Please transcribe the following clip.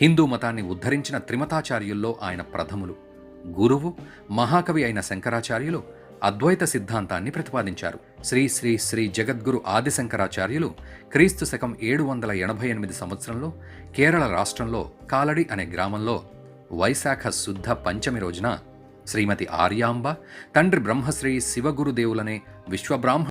హిందూ మతాన్ని ఉద్ధరించిన త్రిమతాచార్యుల్లో ఆయన ప్రథములు. గురువు మహాకవి అయిన శంకరాచార్యులు అద్వైత సిద్ధాంతాన్ని ప్రతిపాదించారు. శ్రీ శ్రీ శ్రీ జగద్గురు ఆది శంకరాచార్యులు క్రీస్తు శకం ఏడు వందల ఎనభై ఎనిమిది సంవత్సరంలో కేరళ రాష్ట్రంలో కాలడి అనే గ్రామంలో వైశాఖ శుద్ధ పంచమి రోజున శ్రీమతి ఆర్యాంబ తండ్రి బ్రహ్మశ్రీ శివగురుదేవులనే విశ్వబ్రాహ్మ